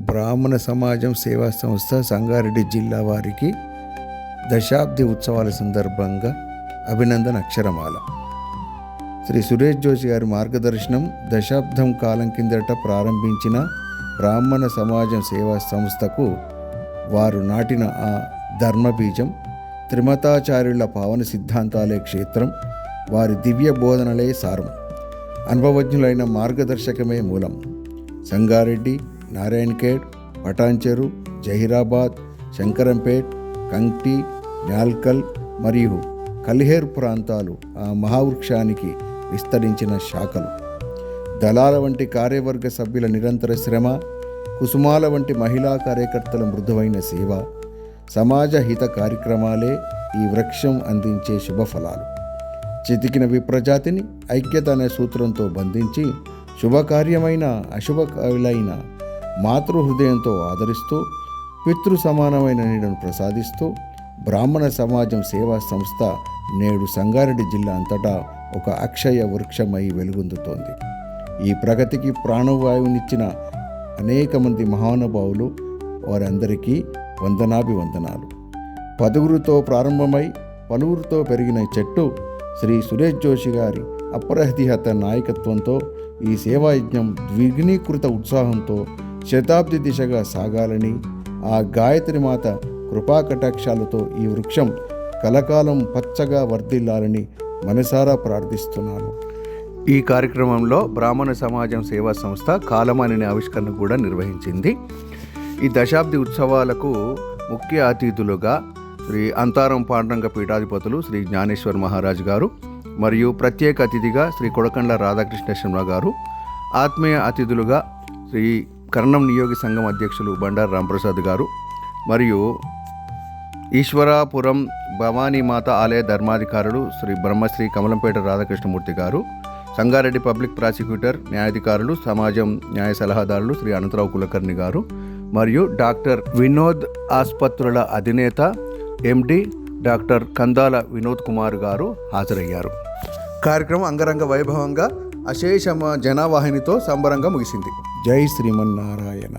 బ్రాహ్మణ సమాజం సేవా సంస్థ సంగారెడ్డి జిల్లా వారికి దశాబ్ది ఉత్సవాల సందర్భంగా అభినందన అక్షరమాల. శ్రీ సురేష్ జోషి గారి మార్గదర్శనం దశాబ్దం కాలం కిందట ప్రారంభించిన బ్రాహ్మణ సమాజం సేవా సంస్థకు వారు నాటిన ఆ ధర్మబీజం త్రిమతాచార్యుల పావన సిద్ధాంతాలే క్షేత్రం వారి దివ్య బోధనలే సారం అనుభవజ్ఞులైన మార్గదర్శకమే మూలం. సంగారెడ్డి నారాయణఖేడ్ పటాన్చెరు జహీరాబాద్ శంకరంపేట్ కంక్టి న్యాల్కల్ మరియు కల్హేర్ ప్రాంతాలు ఆ మహావృక్షానికి విస్తరించిన శాఖలు. దళాల వంటి కార్యవర్గ సభ్యుల నిరంతర శ్రమ కుసుమాల వంటి మహిళా కార్యకర్తల మృదువైన సేవ సమాజ హిత కార్యక్రమాలే ఈ వృక్షం అందించే శుభఫలాలు. చితికిన విప్రజాతిని ఐక్యత అనే సూత్రంతో బంధించి శుభకార్యమైన అశుభకారులైన మాతృహృదయంతో ఆదరిస్తూ పితృ సమానమైన నీడను ప్రసాదిస్తూ బ్రాహ్మణ సమాజం సేవా సంస్థ నేడు సంగారెడ్డి జిల్లా అంతటా ఒక అక్షయ వృక్షమై వెలుగొందుతోంది. ఈ ప్రగతికి ప్రాణవాయువునిచ్చిన అనేక మంది మహానుభావులు వారందరికీ వందనాభివందనాలు. పదుగురుతో ప్రారంభమై పలువురితో పెరిగిన చెట్టు శ్రీ సురేష్ జోషి గారి అప్రహతిహత నాయకత్వంతో ఈ సేవాయజ్ఞం ద్విగ్నీకృత ఉత్సాహంతో శతాబ్ది దిశగా సాగాలని ఆ గాయత్రి మాత కృపాకటాక్షాలతో ఈ వృక్షం కలకాలం పచ్చగా వర్ధిల్లాలని మనసారా ప్రార్థిస్తున్నాను. ఈ కార్యక్రమంలో బ్రాహ్మణ సమాజం సేవా సంస్థ కాలమానిని ఆవిష్కరణ కూడా నిర్వహించింది. ఈ దశాబ్ది ఉత్సవాలకు ముఖ్య అతిథులుగా శ్రీ అంతారం పాండరంగ పీఠాధిపతులు శ్రీ జ్ఞానేశ్వర్ మహారాజ్ గారు మరియు ప్రత్యేక అతిథిగా శ్రీ కొడకండ్ల రాధాకృష్ణ శర్మ గారు ఆత్మీయ అతిథులుగా శ్రీ కర్ణం నియోగి సంఘం అధ్యక్షులు బండారు రాంప్రసాద్ గారు మరియు ఈశ్వరాపురం భవానీ మాత ఆలయ ధర్మాధికారులు శ్రీ బ్రహ్మశ్రీ కమలంపేట రాధాకృష్ణమూర్తి గారు సంగారెడ్డి పబ్లిక్ ప్రాసిక్యూటర్ న్యాయాధికారులు సమాజం న్యాయ సలహాదారులు శ్రీ అనంతరావు కులకర్ణి గారు మరియు డాక్టర్ వినోద్ ఆసుపత్రుల అధినేత ఎండి డాక్టర్ కందాల వినోద్ కుమార్ గారు హాజరయ్యారు. కార్యక్రమం అంగరంగ వైభవంగా అశేషమ జనావాహినితో సంబరంగా ముగిసింది. జై శ్రీమన్నారాయణ.